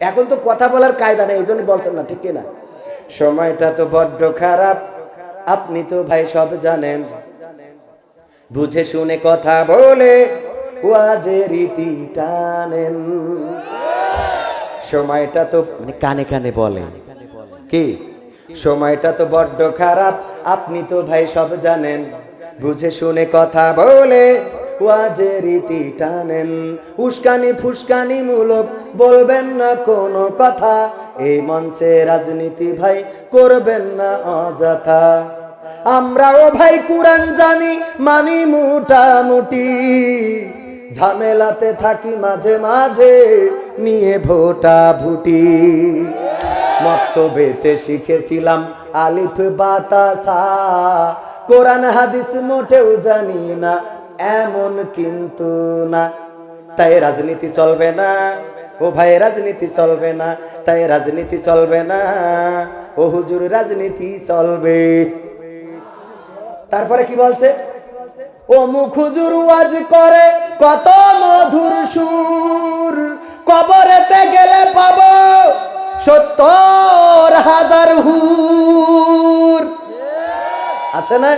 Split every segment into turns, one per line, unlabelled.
এখন তো কথা বলার কায়দা নেই এই জন্য বলছেন না, ঠিক না সময়টা তো বড্ড খারাপ। আপনি তো ভাই সব জানেন। বুঝে শুনে কথা বলে, ওয়াজে রীতি টানেন। সময়টা তো মানে কানে কানে বলে। কি? সময়টা তো বড্ড খারাপ। আপনি তো ভাই সব জানেন। বুঝে শুনে কথা বলে ওয়াজে রীতি টানেন। উস্কানি ফুসকানি মূলক, বলবেন না কোনো কথা। এই মঞ্চে রাজনীতি ভাই, করবেন না অযথা। আমরাও ভাই কোরআন জানি, মানি মোটামুটি। ঝামেলাতে থাকি মাঝে মাঝে, নিয়ে ভোটা ভুটি। মক্তবেতে শিখেছিলাম আলিফ বাতাসা। কোরআন হাদিস মোটেও জানি না এমন কিন্তু না। তাই রাজনীতি চলবে না। ও ভাই, রাজনীতি চলবে না। তাই রাজনীতি চলবে না। ও হুজুর, রাজনীতি চলবে। তারপরে কি বলছে? ও মুখ হুজুর ওয়াজ করে কত মধুর সুর। কবরেতে গেলে পাবো সত্তর হাজার হুর। আছে না?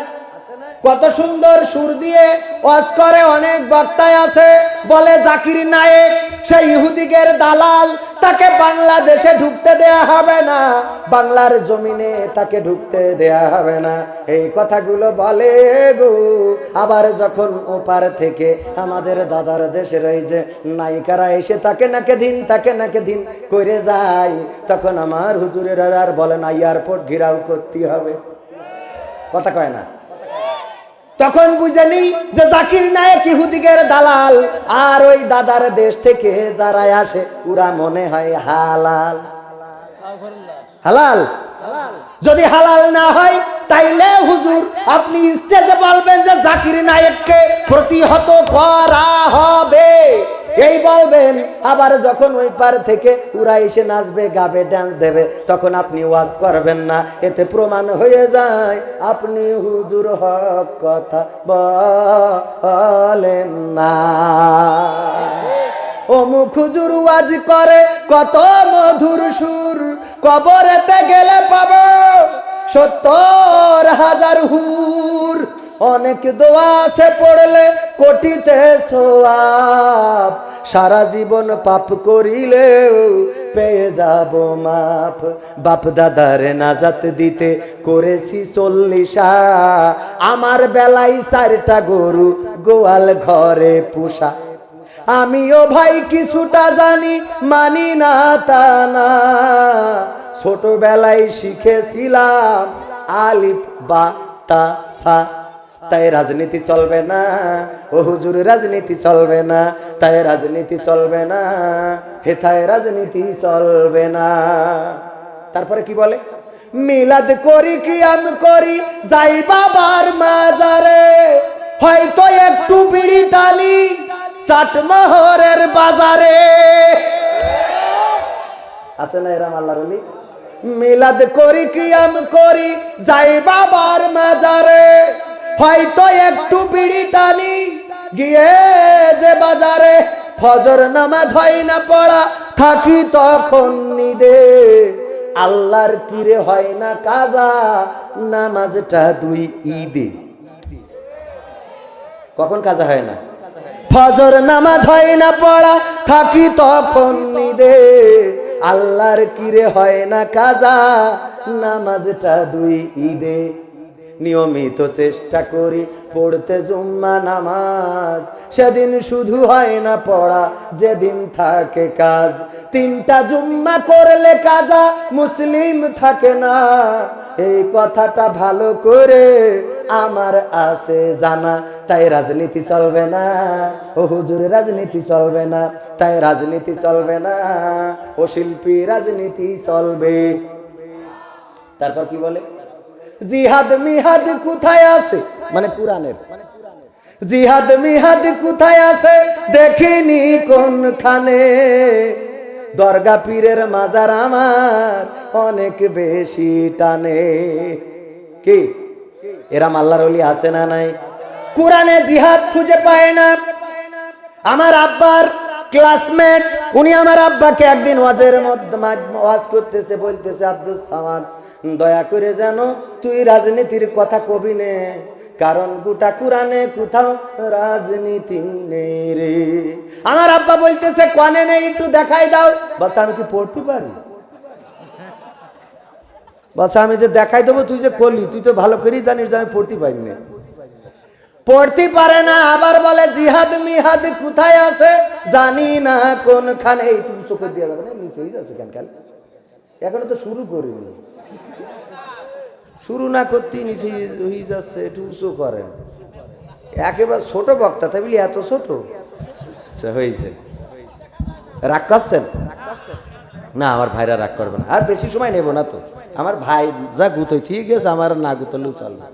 কত সুন্দর সুর দিয়ে ওয়াজ করে, অনেক বক্তায় আছে। বলে জাকির নায়েক, সেই ইহুদিকের দালাল, তাকে বাংলাদেশে ঢুকতে দেয়া হবে না। বাংলার জমিনে তাকে ঢুকতে দেয়া হবে না। এই কথাগুলো বলে গো। আবার যখন ওপার থেকে আমাদের দাদার দেশে যে নায়িকারা এসে তাকে নাকে দিন, তাকে নাকে দিন করে যায়। তখন আমার হুজুরের আর বলে না এয়ারপোর্ট ঘিরাও করতে হবে। কথা কয় না। তখন বুঝেনি যে জাকির নায়ক ইহুদিকের দালাল, আর ওই দাদার দেশ থেকে যারা আসে, ওরা মনে হয় হালাল। হালাল? যদি হালাল না হয়, তাইলে হুজুর, আপনি স্টেজে বলবেন যে জাকির নায়ককে প্রতিহত করা হবে। এই বলবেন, আবার যখন ওই পার থেকে উড়া এসে নাচবে, গাবে ডান্স দেবে, তখন আপনি ওয়াজ করবেন না। এতে প্রমাণ হয়ে যায়, আপনি হুজুর হক কথা বলেন না। ও মুখুজুর ওয়াজ করে, কত মধুর সুর, কবরেতে গেলে পাব সত্তর হাজার হুর। অনেক দোয়া আছে পড়লে কোটিতে সোয়াব, সারা জীবন পাপ করিলেও পেয়ে যাব মাপ। বাপ দাদারে নাজাত দিতে করেছি চল্লিশা, আমার বেলায় চারটা গরু গোয়াল ঘরে পোষা। আমিও ভাই কিছুটা জানি, মানি না তা না। ছোটবেলায় শিখেছিলাম আলিফ বা তা সা। তাই রাজনীতি চলবে না। ও হুজুর, রাজনীতি চলবে না। তাই রাজনীতি চলবে না। হেথায় রাজনীতি চলবে না। তারপরে কি বলে? মিলাদ করি কি আমি করি, যাই বাবার মাজারে। হয়তো একটু বিড়ি টানি চাটমোহরের বাজারে। আছে না এরাম আল্লাহর অলি? মিলাদ করি কি আমি করি, যাই বাবার মাজারে। হয়তো একটু বিড়ি টানি, গিয়ে যে বাজারে ফজর নামাজ হয় না পড়া, থাকি তখন নিদে। আল্লাহর কিরে হয় না কাজা, নামাজটা দুই ঈদে। কখন কাজা হয় না? ফজর নামাজ হয় না পড়া, থাকি তখন নিদে। আল্লাহর কিরে হয় না কাজা, নামাজটা দুই ঈদে। নিয়মিত চেষ্টা করি পড়তে জুম্মা নামাজ। সেদিন শুধু হয় না পড়া, যেদিন থাকে কাজ। তিনটা জুম্মা করলে কাজা মুসলিম থাকে না। এই কথাটা ভালো করে আমার আছে জানা, তাই রাজনীতি চলবে না। ও হুজুর, রাজনীতি চলবে না। তাই রাজনীতি চলবে না। ও শিল্পী, রাজনীতি চলবে। তারপর কি বলে? জিহাদ মিহাদ কোথায় আছে? মানে কোরআনের। জিহাদ মিহাদ কোথায় আছে? দেখিনি কোনখানে। দরগা পীরের মাজার আমার অনেক বেশি টানে। কি? এরাম আল্লাহর অলি আছে না নাই? কোরআনে জিহাদ খুঁজে পায় না। আমার আব্বার ক্লাসমেট উনি আমার আব্বাকে একদিন ওয়াজের মধ্যে ওয়াজ করতেছে, বলতেছে আব্দুল সামাদ দয়া করে জানো, তুই রাজনীতির কথা কবি নে। কারণ গোটা কোরআনে কোথাও রাজনীতি নেই রে। আমার আব্বা বলতেছে, কানে নেই, একটু দেখাই দাও। বাচ্চা আমি কি পড়তে পারি? বাচ্চা আমি যে দেখাই দেবো, তুই যে করলি, তুই তো ভালো করেই জানিস যে আমি পড়তে পারি না। পড়তে পারে না, আবার বলে, জিহাদ মিহাদ কোথায় আছে? জানি না কোনখানে। এই তুমি চোখে দিয়ে যাবে না নিচেই যাচ্ছে কেন? এখনও তো শুরু করিনি। শুরু না করতেই নিচে হয়ে যাচ্ছে একটু উঁচু করেন। একেবারে ছোট বক্তা তাই বলি এত ছোট? আচ্ছা হয়েছে। রাগ করছেন? না আমার ভাইরা রাগ করবে না। আর বেশি সময় নেব না তো। আমার ভাই যা গুতোই ঠিক আছে আমার না গুতলেও চলবে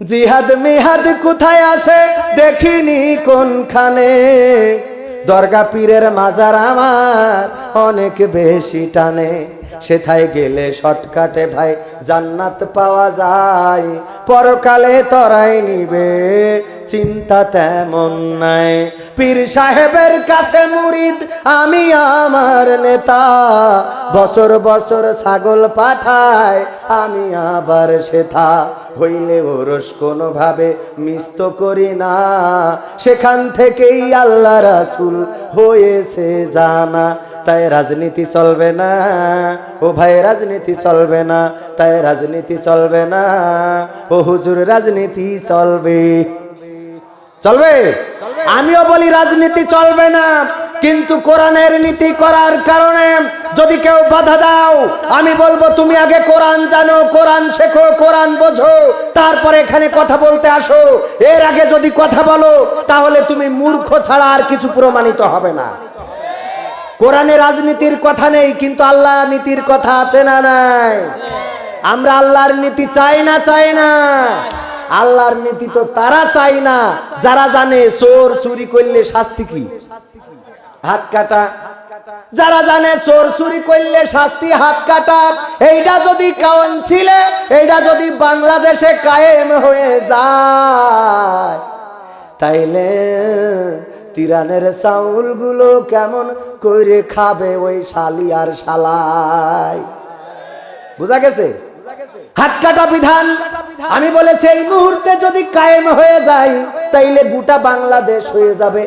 জিহাদ মিহাদ কোথায় আছে দেখিনি কোনখানে। দরগা পীরের মাজার আমার অনেক বেশি টানে। সেথায় গেলে শর্টকাটে ভাই জান্নাত পাওয়া যায়। পরকালে তরাই নিবে, চিন্তা তেমন নাই। পীর সাহেবের কাছে মুরিদ, আমি আমার নেতা। বছর বছর ছাগল পাঠায়, আমি আবার সেথা। হইলে ওরস কোনোভাবে মিস্ত করি না। সেখান থেকেই আল্লাহ রাসুল হয়েছে জানা। তাই রাজনীতি চলবে না। ও ভাই, রাজনীতি চলবে না। তাই রাজনীতি চলবে না। ও হুজুর, রাজনীতি চলবে। চলবে? আমিও বলি রাজনীতি চলবে না, কিন্তু কোরআনের নীতি করার কারণে যদি কেউ বাধা দাও, আমি বলব তুমি আগে কোরআন জানো, কোরআন শেখো, কোরআন বোঝো, তারপরে এখানে কথা বলতে আসো। এর আগে যদি কথা বলো, তাহলে তুমি মূর্খ ছাড়া আর কিছু প্রমাণিত হবে না। কোরআনে রাজনীতির কথা নেই, কিন্তু আল্লাহ নীতির কথা আছে না নাই? আমরা আল্লাহর নীতি চাই না চাই না। আল্লাহর নীতি তো তারা চাই না। যারা জানে চোর চুরি করলে শাস্তি কি? হাত কাটা। যারা জানে চোর চুরি করলে শাস্তি, হাত কাটা। এইটা যদি কাউন্সিলে এইটা যদি বাংলাদেশে কায়েম হয়ে যায়, তাইলে তিরানের চাউলগুলো কেমন করে খাবে ওই শালি আর শালাই? বুঝা গেছে? হাত কাটা বিধান। আমি বলেছি এই মুহূর্তে যদি কায়েম হয়ে যায়, তাইলে গোটা বাংলাদেশ হয়ে যাবে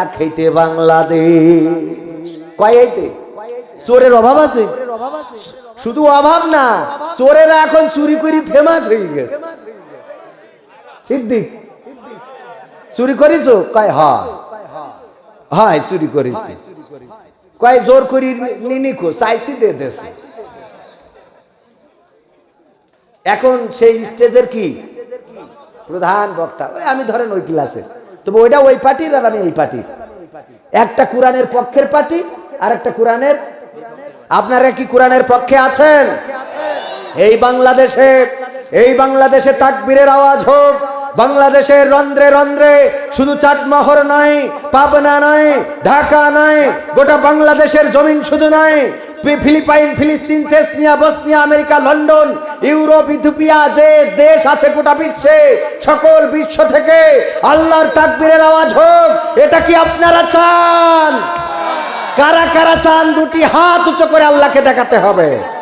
এক হইতে বাংলাদেশ। কয় চোরের অভাব আছে? শুধু অভাব না, চোরেরা এখন চুরি করি ফেমাস হয়ে গেছে। সিদ্দিক, চুরি করিস কয় হয় হয়, চুরি করেছি। কয়, জোর করি নিনিকো, চাইছি দে দেশে। এখন সেই স্টেজের কি? প্রধান বক্তা। ওই আমি ধরেন ওই ক্লাসে। তবে ওইটা ওই পার্টির আর আমি এই পার্টির। একটা কোরআনের পক্ষের পার্টি আর একটা কোরআনের আপনারা কি কোরআনের পক্ষে আছেন? এই বাংলাদেশে এই বাংলাদেশে তাকবীরের আওয়াজ হোক, বাংলাদেশের রন্ধ্রে রন্ধ্রে শুধু চাটমহর নয়, পাবনা নয়, ঢাকা নয়, গোটা বাংলাদেশের জমিন শুধু নয়। ফিলিপাইন, ফিলিস্তিন Chechnya Bosnia, America, London, Europe, Ethiopia, যে দেশ আছে গোটা বিশ্বে, সকল বিশ্ব থেকে আল্লাহর তাকবীরের আওয়াজ হোক, এটা কি আপনারা চান? কারা কারা চান দুটি হাত উঁচু করে আল্লাহকে দেখাতে হবে?